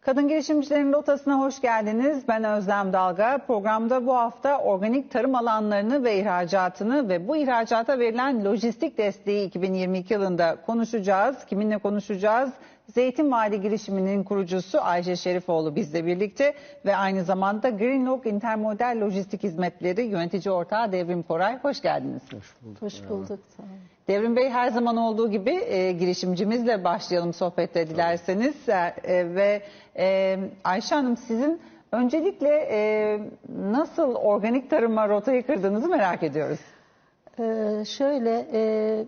Kadın Girişimcilerin Rotası'na hoş geldiniz. Ben Özlem Dalga. Programda bu hafta organik tarım alanlarını ve ihracatını ve bu ihracata verilen lojistik desteği 2022 yılında konuşacağız. Kiminle konuşacağız? Zeytin Vadi girişiminin kurucusu Ayşe Şerifoğlu bizle birlikte ve aynı zamanda Greenlock Intermodal Lojistik Hizmetleri yönetici ortağı Devrim Koray. Hoş geldiniz. Hoş bulduk. Hoş bulduk. Sağ olun. Devrim Bey her zaman olduğu gibi e, girişimcimizle başlayalım sohbette dilerseniz. E, e, ve e, Ayşe Hanım sizin öncelikle e, nasıl organik tarıma rotayı kırdığınızı merak ediyoruz. Ee, şöyle, e,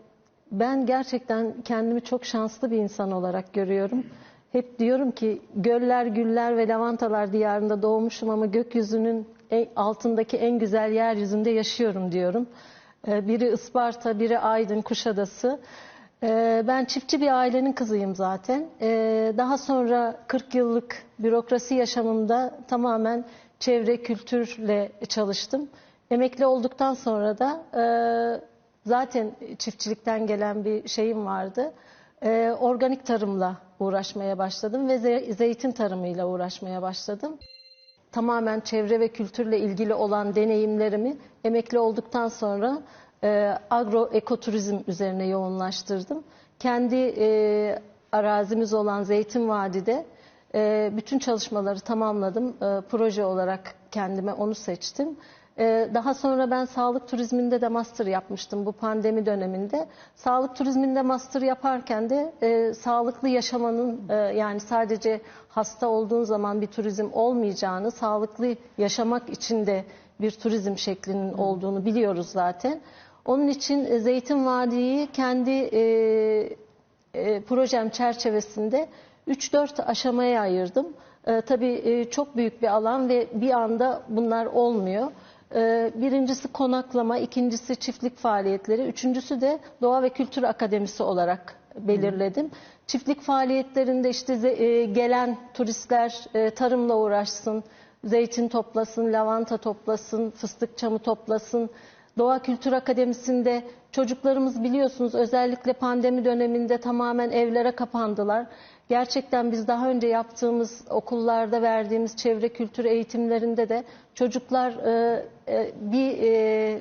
ben gerçekten kendimi çok şanslı bir insan olarak görüyorum. Hep diyorum ki göller, güller ve lavantalar diyarında doğmuşum ama gökyüzünün en- altındaki en güzel yeryüzünde yaşıyorum diyorum. Ee, biri Isparta, biri Aydın, Kuşadası. Ee, ben çiftçi bir ailenin kızıyım zaten. Ee, daha sonra 40 yıllık bürokrasi yaşamımda tamamen çevre kültürle çalıştım. Emekli olduktan sonra da e, zaten çiftçilikten gelen bir şeyim vardı. Organik tarımla uğraşmaya başladım ve ze- zeytin tarımıyla uğraşmaya başladım. Tamamen çevre ve kültürle ilgili olan deneyimlerimi emekli olduktan sonra e, agro üzerine yoğunlaştırdım. Kendi e, arazimiz olan Zeytin Vadi'de e, bütün çalışmaları tamamladım. E, proje olarak kendime onu seçtim. E, daha sonra ben sağlık turizminde de master yapmıştım bu pandemi döneminde. Sağlık turizminde master yaparken de e, sağlıklı yaşamanın e, yani sadece hasta olduğun zaman bir turizm olmayacağını, sağlıklı yaşamak için de bir turizm şeklinin olduğunu biliyoruz zaten. Onun için e, Zeytin Vadi'yi kendi e, e, projem çerçevesinde 3-4 aşamaya ayırdım. E, tabii e, çok büyük bir alan ve bir anda bunlar olmuyor. E, birincisi konaklama, ikincisi çiftlik faaliyetleri, üçüncüsü de Doğa ve Kültür Akademisi olarak belirledim. Çiftlik faaliyetlerinde işte e, gelen turistler e, tarımla uğraşsın, zeytin toplasın, lavanta toplasın, fıstık çamı toplasın. Doğa Kültür Akademisi'nde çocuklarımız biliyorsunuz özellikle pandemi döneminde tamamen evlere kapandılar. Gerçekten biz daha önce yaptığımız okullarda verdiğimiz çevre kültür eğitimlerinde de çocuklar e, e, bir e,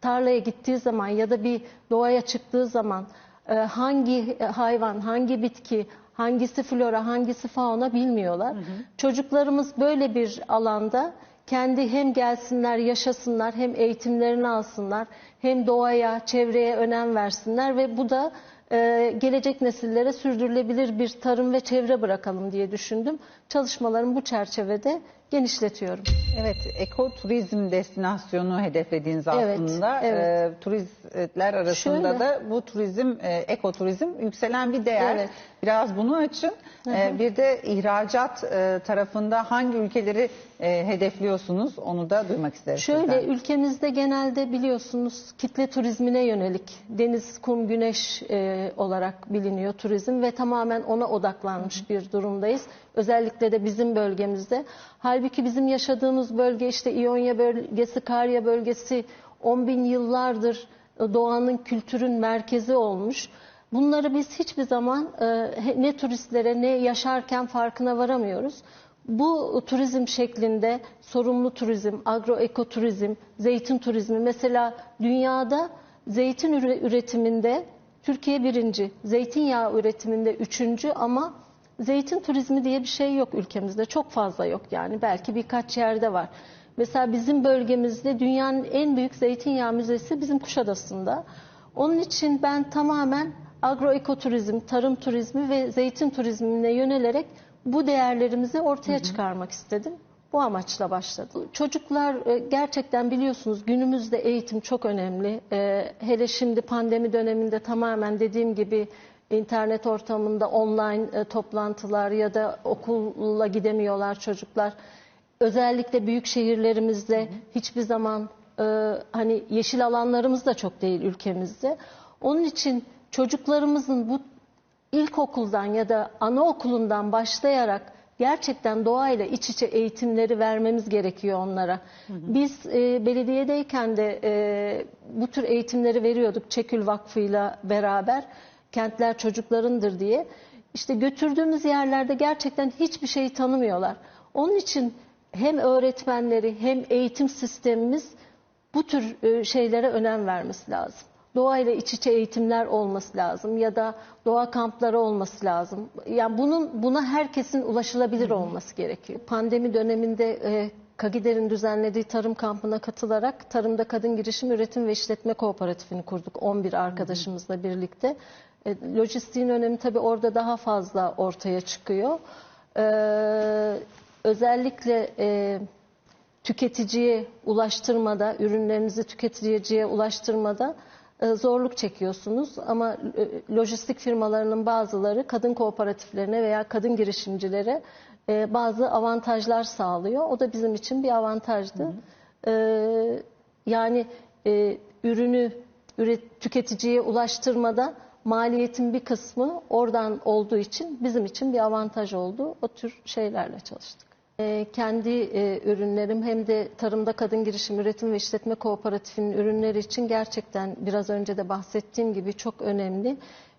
tarlaya gittiği zaman ya da bir doğaya çıktığı zaman e, hangi hayvan, hangi bitki, hangisi flora, hangisi fauna bilmiyorlar. Çocuklarımız böyle bir alanda kendi hem gelsinler, yaşasınlar, hem eğitimlerini alsınlar, hem doğaya, çevreye önem versinler ve bu da e, gelecek nesillere sürdürülebilir bir tarım ve çevre bırakalım diye düşündüm. Çalışmalarımı bu çerçevede genişletiyorum. Evet, ekoturizm destinasyonu hedeflediğiniz Evet, aslında. evet. E, turistler arasında Şöyle. da bu turizm, e, ekoturizm yükselen bir değer. Evet. Biraz bunu açın. E, bir de ihracat e, tarafında hangi ülkeleri e, hedefliyorsunuz onu da duymak isteriz Şöyle sizden. ülkemizde genelde biliyorsunuz kitle turizmine yönelik deniz, kum, güneş e, olarak biliniyor turizm ve tamamen ona odaklanmış bir durumdayız. Özellikle de bizim bölgemizde. Halbuki bizim yaşadığımız bölge işte İonya bölgesi, Karya bölgesi 10 bin yıllardır e, doğanın, kültürün merkezi olmuş. Bunları biz hiçbir zaman e, ne turistlere ne yaşarken farkına varamıyoruz. Bu turizm şeklinde sorumlu turizm, agroekoturizm, zeytin turizmi mesela dünyada zeytin üre- üretiminde Türkiye birinci, zeytinyağı üretiminde üçüncü ama zeytin turizmi diye bir şey yok ülkemizde. Çok fazla yok yani belki birkaç yerde var. Mesela bizim bölgemizde dünyanın en büyük zeytinyağı müzesi bizim Kuşadası'nda. Onun için ben tamamen agroekoturizm, tarım turizmi ve zeytin turizmine yönelerek bu değerlerimizi ortaya çıkarmak istedim. Bu amaçla başladım. Çocuklar e, gerçekten biliyorsunuz günümüzde eğitim çok önemli. E, Hele şimdi pandemi döneminde tamamen dediğim gibi internet ortamında online e, toplantılar ya da okulla gidemiyorlar çocuklar. Özellikle büyük şehirlerimizde hiçbir zaman e, hani yeşil alanlarımız da çok değil ülkemizde. Onun için çocuklarımızın bu ilkokuldan ya da anaokulundan başlayarak gerçekten doğayla iç içe eğitimleri vermemiz gerekiyor onlara. Biz e, belediyedeyken de e, bu tür eğitimleri veriyorduk Çekül Vakfı'yla beraber. Kentler çocuklarındır diye. İşte götürdüğümüz yerlerde gerçekten hiçbir şeyi tanımıyorlar. Onun için hem öğretmenleri hem eğitim sistemimiz bu tür e, şeylere önem vermesi lazım. Doğayla iç içe eğitimler olması lazım ya da doğa kampları olması lazım. Yani bunun buna herkesin ulaşılabilir olması gerekiyor. Pandemi döneminde e, Kagider'in düzenlediği tarım kampına katılarak Tarımda Kadın Girişim Üretim ve İşletme Kooperatifini kurduk 11 arkadaşımızla birlikte. E, lojistiğin önemi tabii orada daha fazla ortaya çıkıyor. Ee, özellikle e, tüketiciye ulaştırmada, ürünlerinizi tüketiciye ulaştırmada e, zorluk çekiyorsunuz. Ama e, lojistik firmalarının bazıları kadın kooperatiflerine veya kadın girişimcilere e, bazı avantajlar sağlıyor. O da bizim için bir avantajdı. E, yani e, ürünü üret, tüketiciye ulaştırmada maliyetin bir kısmı oradan olduğu için bizim için bir avantaj oldu. O tür şeylerle çalıştık. Ee, kendi e, ürünlerim hem de Tarımda Kadın Girişim Üretim ve İşletme Kooperatifinin ürünleri için gerçekten biraz önce de bahsettiğim gibi çok önemli.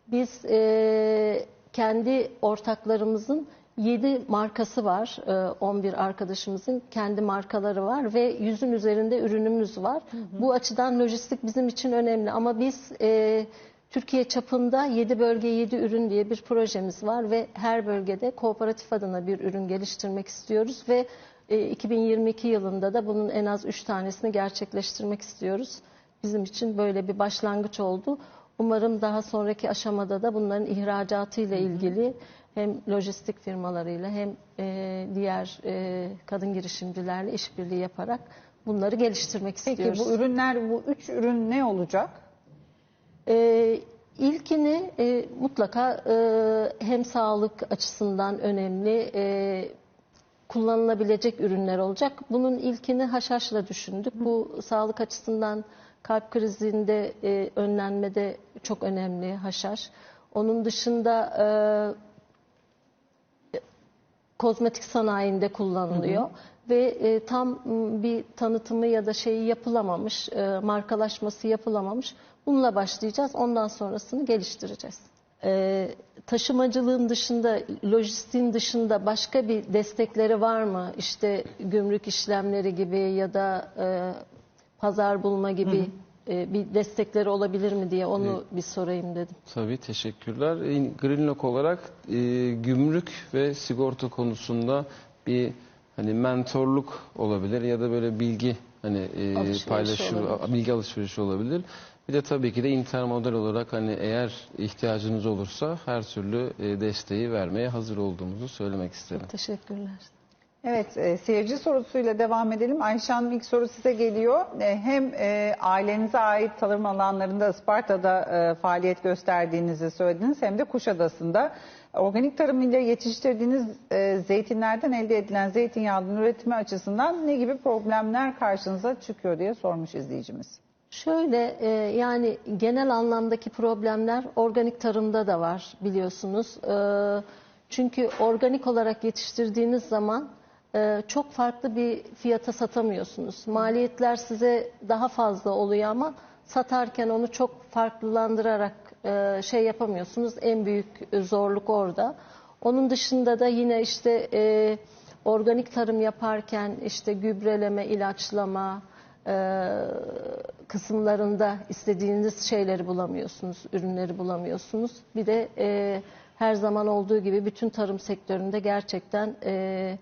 Biz e, kendi ortaklarımızın 7 markası var. E, 11 arkadaşımızın kendi markaları var ve yüzün üzerinde ürünümüz var. Bu açıdan lojistik bizim için önemli ama biz e, Türkiye çapında 7 bölge 7 ürün diye bir projemiz var ve her bölgede kooperatif adına bir ürün geliştirmek istiyoruz ve e, 2022 yılında da bunun en az 3 tanesini gerçekleştirmek istiyoruz. Bizim için böyle bir başlangıç oldu. Umarım daha sonraki aşamada da bunların ihracatı ile ilgili hem lojistik firmalarıyla hem e, diğer e, kadın girişimcilerle işbirliği yaparak bunları geliştirmek Peki istiyoruz. bu ürünler, bu üç ürün ne olacak? Ee, ilkini e, mutlaka e, hem sağlık açısından önemli e, kullanılabilecek ürünler olacak. Bunun ilkini haşhaşla düşündük. Bu sağlık açısından kalp krizinde e, önlenmede çok önemli haşhaş. Onun dışında e, kozmetik sanayinde kullanılıyor ve e, tam bir tanıtımı ya da şeyi yapılamamış, e, markalaşması yapılamamış. Bununla başlayacağız. Ondan sonrasını geliştireceğiz. E, taşımacılığın dışında, lojistiğin dışında başka bir destekleri var mı? İşte gümrük işlemleri gibi ya da e, pazar bulma gibi e, bir destekleri olabilir mi diye onu bir sorayım dedim. Tabii teşekkürler. Greenlock olarak e, gümrük ve sigorta konusunda bir hani mentorluk olabilir ya da böyle bilgi hani e, paylaşım olabilir. bilgi alışverişi olabilir. Bir de tabii ki de intermodal olarak hani eğer ihtiyacınız olursa her türlü e, desteği vermeye hazır olduğumuzu söylemek isterim. Teşekkürler. Evet, e, seyirci sorusuyla devam edelim. Ayşe Hanım ilk soru size geliyor. E, hem e, ailenize ait tarım alanlarında Isparta'da e, faaliyet gösterdiğinizi söylediniz hem de Kuşadası'nda. Organik tarım yetiştirdiğiniz e, zeytinlerden elde edilen zeytinyağının üretimi açısından ne gibi problemler karşınıza çıkıyor diye sormuş izleyicimiz. Şöyle e, yani genel anlamdaki problemler organik tarımda da var biliyorsunuz. E, çünkü organik olarak yetiştirdiğiniz zaman e, çok farklı bir fiyata satamıyorsunuz. Maliyetler size daha fazla oluyor ama satarken onu çok farklılandırarak e, şey yapamıyorsunuz. En büyük zorluk orada. Onun dışında da yine işte e, organik tarım yaparken işte gübreleme, ilaçlama, kısımlarında istediğiniz şeyleri bulamıyorsunuz, ürünleri bulamıyorsunuz. Bir de her zaman olduğu gibi bütün tarım sektöründe gerçekten e,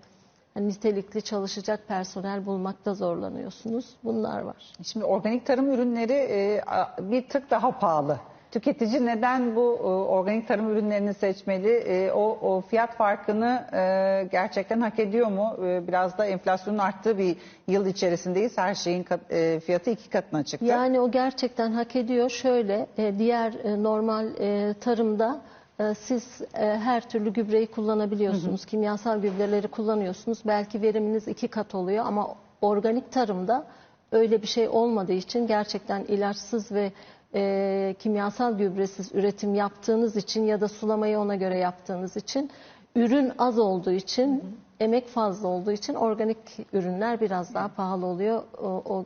nitelikli çalışacak personel bulmakta zorlanıyorsunuz. Bunlar var. Şimdi organik tarım ürünleri e, bir tık daha pahalı. Tüketici neden bu e, organik tarım ürünlerini seçmeli? E, O, o fiyat farkını e, gerçekten hak ediyor mu? E, Biraz da enflasyonun arttığı bir yıl içerisindeyiz. Her şeyin kat- e, fiyatı iki katına çıktı. Yani o gerçekten hak ediyor. Şöyle e, diğer e, normal e, tarımda e, siz e, her türlü gübreyi kullanabiliyorsunuz. Kimyasal gübreleri kullanıyorsunuz. Belki veriminiz iki kat oluyor ama organik tarımda öyle bir şey olmadığı için gerçekten ilaçsız ve e, kimyasal gübresiz üretim yaptığınız için ya da sulamayı ona göre yaptığınız için ürün az olduğu için emek fazla olduğu için organik ürünler biraz daha pahalı oluyor. O, o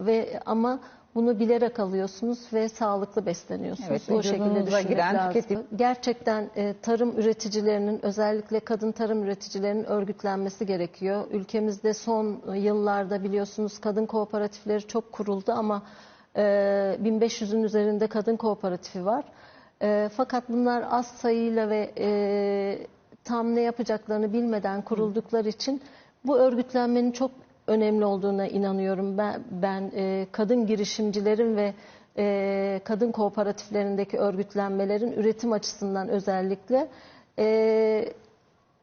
ve ama Bunu bilerek alıyorsunuz ve sağlıklı besleniyorsunuz. Evet, o şekilde düşünmek giren lazım. tüketim- Gerçekten e, tarım üreticilerinin özellikle kadın tarım üreticilerinin örgütlenmesi gerekiyor. Ülkemizde son yıllarda biliyorsunuz kadın kooperatifleri çok kuruldu ama e, 1500'ün üzerinde kadın kooperatifi var. E, fakat bunlar az sayıyla ve e, tam ne yapacaklarını bilmeden kuruldukları için bu örgütlenmenin çok önemli olduğuna inanıyorum. Ben, ben e, kadın girişimcilerin ve e, kadın kooperatiflerindeki örgütlenmelerin üretim açısından özellikle e,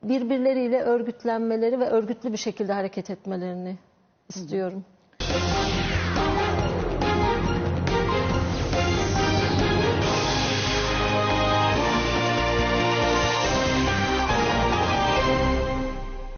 birbirleriyle örgütlenmeleri ve örgütlü bir şekilde hareket etmelerini istiyorum.